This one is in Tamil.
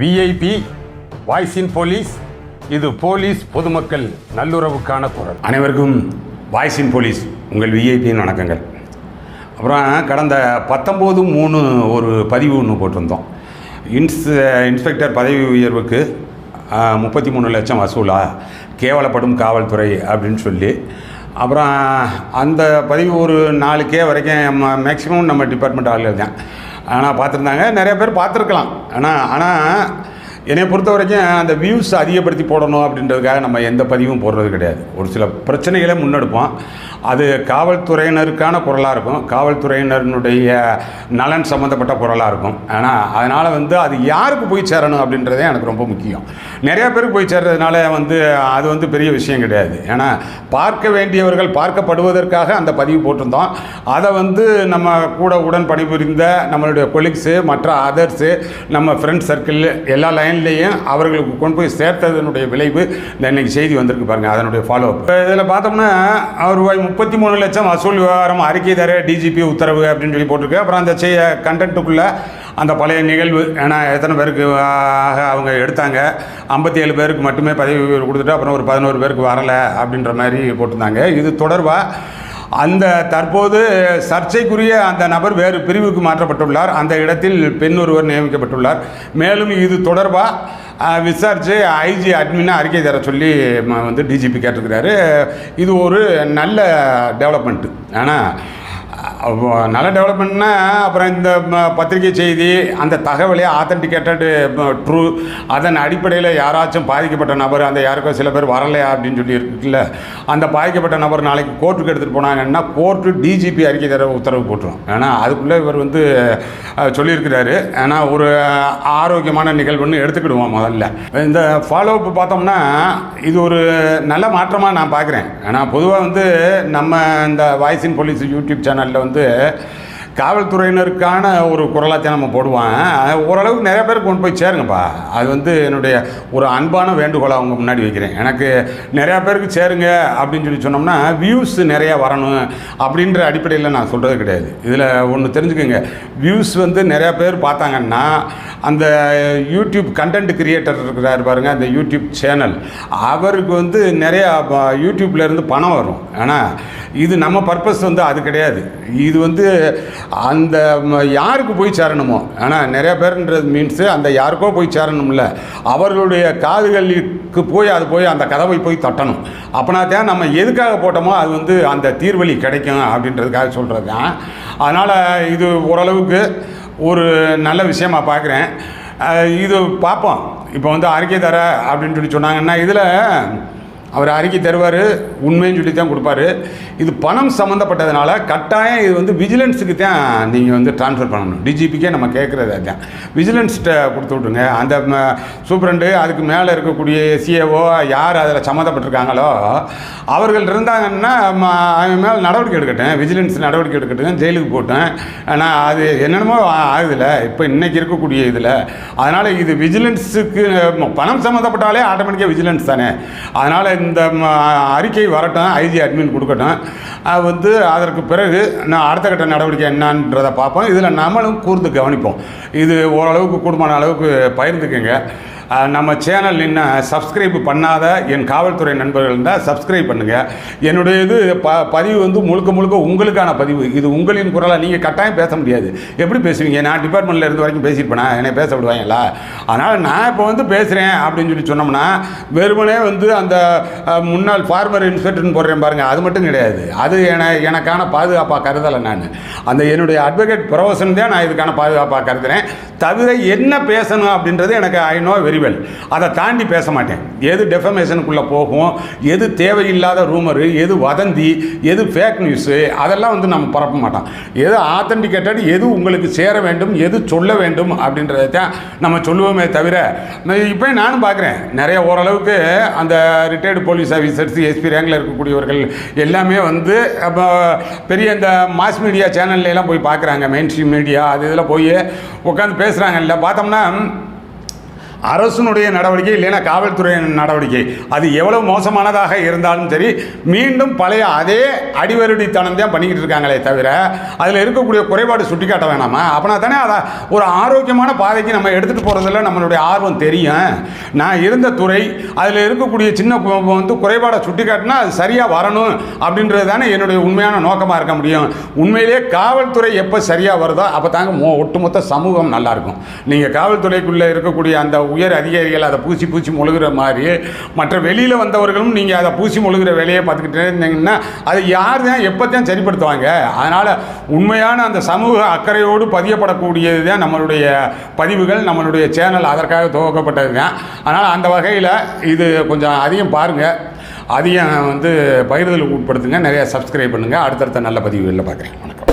விஐபி வாய்ஸ் இன் போலீஸ் இது போலீஸ் பொதுமக்கள் நல்லுறவுக்கான குரல். அனைவருக்கும் வாய்ஸ் இன் போலீஸ் உங்கள் விஐபியின் வணக்கங்கள். அப்புறம் கடந்த பத்தொம்போது மூணு ஒரு பதிவு ஒன்று போட்டிருந்தோம். இன்ஸ் இன்ஸ்பெக்டர் பதவி உயர்வுக்கு முப்பத்தி மூணு லட்சம் வசூலா கேவலப்படும் காவல்துறை அப்படின்னு சொல்லி. அப்புறம் அந்த பதிவு ஒரு நாலு கே வரைக்கும் மேக்ஸிமம் நம்ம டிபார்ட்மெண்ட் ஆளுகள் தான். ஆனால் பார்த்துருந்தாங்க. நிறைய பேர் பார்த்துருக்கலாம். ஆனால் ஆனால் என்னை பொறுத்த வரைக்கும் அந்த வியூஸ் அதிகப்படுத்தி போடணும் அப்படின்றதுக்காக நம்ம எந்த பதிவும் போடுறது கிடையாது. ஒரு சில பிரச்சனைகளை முன்னெடுப்போம். அது காவல்துறையினருக்கான குரலாக இருக்கும். காவல்துறையினருடைய நலன் சம்மந்தப்பட்ட குரலாக இருக்கும். ஆனால் அதனால் வந்து அது யாருக்கு போய் சேரணும் அப்படின்றதே எனக்கு ரொம்ப முக்கியம். நிறையா பேருக்கு போய் சேர்றதுனால வந்து அது வந்து பெரிய விஷயம் கிடையாது. ஏன்னா பார்க்க வேண்டியவர்கள் பார்க்கப்படுவதற்காக அந்த பதிவு போட்டிருந்தோம். அதை வந்து நம்ம கூட உடன் பணிபுரிந்த நம்மளுடைய கொலிக்ஸு மற்ற அதர்ஸு நம்ம ஃப்ரெண்ட் சர்க்கிள் எல்லா லைன்லேயும் அவர்களுக்கு கொண்டு போய் சேர்த்ததனுடைய விளைவு இந்த இன்னைக்கு செய்தி வந்திருக்கு பாருங்கள் அதனுடைய ஃபாலோ அப் இதில் பார்த்தோம்னா அவர் ரூபாய் முப்பத்தி மூணு லட்சம் வசூல் விவகாரம் அறிக்கை தர டிஜிபி உத்தரவு அப்படின்னு சொல்லி போட்டிருக்கு. அப்புறம் அந்த செய்ய கண்டென்ட்டுக்குள்ளே அந்த பழைய நிகழ்வு ஏன்னா எத்தனை பேருக்கு ஆக அவங்க எடுத்தாங்க. ஐம்பத்தி ஏழு பேருக்கு மட்டுமே பதவி கொடுத்துட்டு அப்புறம் ஒரு பதினோரு பேருக்கு வரலை அப்படின்ற மாதிரி போட்டிருந்தாங்க. இது தொடர்பாக அந்த தற்போது சர்ச்சைக்குரிய அந்த நபர் வேறு பிரிவுக்கு மாற்றப்பட்டுள்ளார். அந்த இடத்தில் பெண் ஒருவர் நியமிக்கப்பட்டுள்ளார். மேலும் இது தொடர்பாக விசாரித்து ஐஜி அட்மினை அறிக்கை தர சொல்லி வந்து டிஜிபி கேட்டிருக்கிறாரு. இது ஒரு நல்ல டெவலப்மெண்ட்டு ஆனால் நல்ல டெவலப்மெண்ட்னா அப்புறம் இந்த பத்திரிகை செய்தி அந்த தகவலே ஆத்தன்டிகேட்டடு ட்ரூ அதன் அடிப்படையில் யாராச்சும் பாதிக்கப்பட்ட நபர் அந்த யாருக்கோ சில பேர் வரலையா அப்படின்னு சொல்லி இருக்குல்ல அந்த பாதிக்கப்பட்ட நபர் நாளைக்கு கோர்ட்டுக்கு எடுத்துகிட்டு போனாங்கன்னா கோர்ட்டு டிஜிபி அறிக்கை தர உத்தரவு போட்டுரும். ஏன்னா அதுக்குள்ளே இவர் வந்து சொல்லியிருக்கிறாரு. ஏன்னா ஒரு ஆரோக்கியமான நிகழ்வுன்னு எடுத்துக்கிடுவோம் முதல்ல. இந்த ஃபாலோ அப் பார்த்தோம்னா இது ஒரு நல்ல மாற்றமாக நான் பார்க்குறேன் ஏன்னா பொதுவாக வந்து நம்ம இந்த வாய்ஸ் இன் போலீஸ் யூடியூப் சேனலில் வந்து காவல்துறையினருக்கான ஒரு குரலாச்சும் நம்ம போடுவான் ஓரளவுக்கு நிறைய பேருக்கு கொண்டு போய் சேருங்கப்பா. அது வந்து என்னுடைய ஒரு அன்பான வேண்டுகோளை அவங்க முன்னாடி வைக்கிறேன். எனக்கு நிறையா பேருக்கு சேருங்க அப்படின்னு சொல்லி சொன்னோம்னா வியூஸ் நிறையா வரணும் அப்படின்ற அடிப்படையில் நான் சொல்கிறது கிடையாது. இதில் ஒன்று தெரிஞ்சுக்கோங்க. வியூஸ் வந்து நிறையா பேர் பார்த்தாங்கன்னா அந்த யூடியூப் கண்டென்ட் கிரியேட்டர் இருக்கிறார் பாருங்கள் அந்த யூடியூப் சேனல் அவருக்கு வந்து நிறையா யூடியூப்லேருந்து பணம் வரும். ஆனால் இது நம்ம பர்பஸ் வந்து அது கிடையாது. இது வந்து அந்த யாருக்கு போய் சேரணுமோ? ஆனால் நிறைய பேருன்றது மீன்ஸு அந்த யாருக்கோ போய் சேரணும்ல. அவர்களுடைய காதுகளுக்கு போய் அது போய் அந்த கதவை போய் தட்டணும். அப்படின்னா தான் நம்ம எதுக்காக போட்டோமோ அது வந்து அந்த தீர்வழி கிடைக்கும் அப்படின்றதுக்காக சொல்கிறது தான். அதனால் இது ஓரளவுக்கு ஒரு நல்ல விஷயமா பார்க்குறேன் இது பார்ப்போம் இப்போ வந்து அறிக்கை தர அப்படின்னு சொல்லி சொன்னாங்கன்னா இதில் அவர் அறிக்கை தருவார் உண்மைன்னு சொல்லி தான் கொடுப்பாரு. இது பணம் சம்மந்தப்பட்டதுனால கட்டாயம் இது வந்து விஜிலன்ஸுக்கு தான் நீங்கள் வந்து ட்ரான்ஸ்ஃபர் பண்ணணும். டிஜிபிக்கே நம்ம கேட்குறது அதுதான். விஜிலன்ஸ்கிட்ட கொடுத்து விட்ருங்க அந்த சூப்ரண்டு அதுக்கு மேலே இருக்கக்கூடிய சிஏஓ யார் அதில் சம்மந்தப்பட்டிருக்காங்களோ அவர்கள் இருந்தாங்கன்னா ம- அவன் மேலே நடவடிக்கை எடுக்கட்டேன் விஜிலன்ஸ் நடவடிக்கை எடுக்கட்டும். ஜெயிலுக்கு போட்டேன் ஆனால் அது என்னென்னமோ ஆகுதுல்ல இப்போ இன்றைக்கி இருக்கக்கூடிய இதில். அதனால் இது விஜிலன்ஸுக்கு பணம் சம்மந்தப்பட்டாலே ஆட்டோமேட்டிக்காக விஜிலன்ஸ் தானே. அதனால் இந்த ம- அறிக்கை வரட்டும் ஐஜி அட்மின் கொடுக்கட்டும். அது வந்து அதற்கு பிறகு நான் அடுத்த கட்ட நடவடிக்கை என்னன்றதை பார்ப்போம். இதில் நம்மளும் கூர்ந்து கவனிப்போம். இது ஓரளவுக்கு கூடுமான அளவுக்கு பயிர்ந்துக்குங்க நம்ம சேனல் இன்னும் சப்ஸ்கிரைப் பண்ணாத என் காவல்துறை நண்பர்கள் இருந்தால் சப்ஸ்கிரைப் பண்ணுங்கள் என்னுடைய இது ப பதிவு வந்து முழுக்க முழுக்க உங்களுக்கான பதிவு. இது உங்களின் குரலாக நீங்கள் கட்டாயம் பேச முடியாது. எப்படி பேசுவீங்க? நான் டிபார்ட்மெண்ட்டில் இருந்த வரைக்கும் பேசியிருப்பேனா என்னை பேச விடுவாங்களா? அதனால் நான் இப்போ வந்து பேசுகிறேன் அப்படின்னு சொல்லி சொன்னோம்னா வெறுமனே வந்து அந்த முன்னாள் ஃபார்மர் இன்ஸ்பெக்டர்னு போடுறேன் பாருங்கள் அது மட்டும் கிடையாது. அது என எனக்கான பாதுகாப்பாக கருதலை நான். அந்த என்னுடைய அட்வொகேட் ப்ரொஃபஷன் தான் நான் இதுக்கான பாதுகாப்பாக கருதுகிறேன் தவிர என்ன பேசணும் அப்படின்றது எனக்கு ஐ நோ வெரி வெல் அதை தாண்டி பேச மாட்டேன். எது டெஃபமேஷனுக்குள்ளே போகும் எது தேவையில்லாத ரூமரு எது வதந்தி எது ஃபேக் நியூஸு அதெல்லாம் வந்து நம்ம பரப்ப மாட்டோம். எது ஆத்தன்டிகேட்டட் எது உங்களுக்கு சேர வேண்டும் எது சொல்ல வேண்டும் அப்படின்றத தான் நம்ம சொல்லுவோமே தவிர இப்போ நானும் பார்க்குறேன். நிறைய ஓரளவுக்கு அந்த ரிட்டையர்டு போலீஸ் ஆஃபீஸர்ஸ் எஸ்பி ரேங்கில் இருக்கக்கூடியவர்கள் எல்லாமே வந்து அப்போ பெரிய இந்த மாஸ் மீடியா சேனல்லாம் போய் பார்க்குறாங்க. மெயின் ஸ்ட்ரீம் மீடியா அது இதில் போய் உட்காந்து பேசுகிறாங்கல்ல பார்த்தோம்னா அரசனுடைய நடவடிக்கை இல்லைன்னா காவல்துறையின் நடவடிக்கை. அது எவ்வளவு மோசமானதாக இருந்தாலும் சரி மீண்டும் பழைய அதே அடிவருடித்தனம் தான் பண்ணிக்கிட்டு இருக்காங்களே தவிர அதில் இருக்கக்கூடிய குறைபாடு சுட்டி காட்ட வேணாமா? அப்படின்னா தானே அதை ஒரு ஆரோக்கியமான பாதைக்கு நம்ம எடுத்துகிட்டு போகிறதுல நம்மளுடைய ஆர்வம் தெரியும். நான் இருந்த துறை அதில் இருக்கக்கூடிய சின்ன வந்து குறைபாடை சுட்டி காட்டினா அது சரியாக வரணும் அப்படின்றது தானே என்னுடைய உண்மையான நோக்கமாக இருக்க முடியும். உண்மையிலேயே காவல்துறை எப்போ சரியாக வருதோ அப்போ தாங்க மொ ஒட்டுமொத்த சமூகம் நல்லாயிருக்கும் நீங்கள் காவல்துறைக்குள்ளே இருக்கக்கூடிய அந்த உயர் அதிகாரிகள் அதை பூசி பூசி முழுகிற மாதிரி. மற்ற வெளியில் வந்தவர்களும் நீங்கள் அதை பூசி முழுகிற வேலையை பார்த்துக்கிட்டே இருந்தீங்கன்னா அதை யார் தான் எப்போ தான் சரிப்படுத்துவாங்க? அதனால் உண்மையான அந்த சமூக அக்கறையோடு பதியப்படக்கூடியது தான் நம்மளுடைய பதிவுகள் நம்மளுடைய சேனல். அதற்காக துவக்கப்பட்டது தான். அதனால் அந்த வகையில் இது கொஞ்சம் அதிகம் பாருங்கள் அதிகம் வந்து பகிர்தலுக்கு உட்படுத்துங்க. நிறைய சப்ஸ்கிரைப் பண்ணுங்கள் அடுத்தடுத்த நல்ல பதிவுகளில் பார்க்குறேன். வணக்கம்.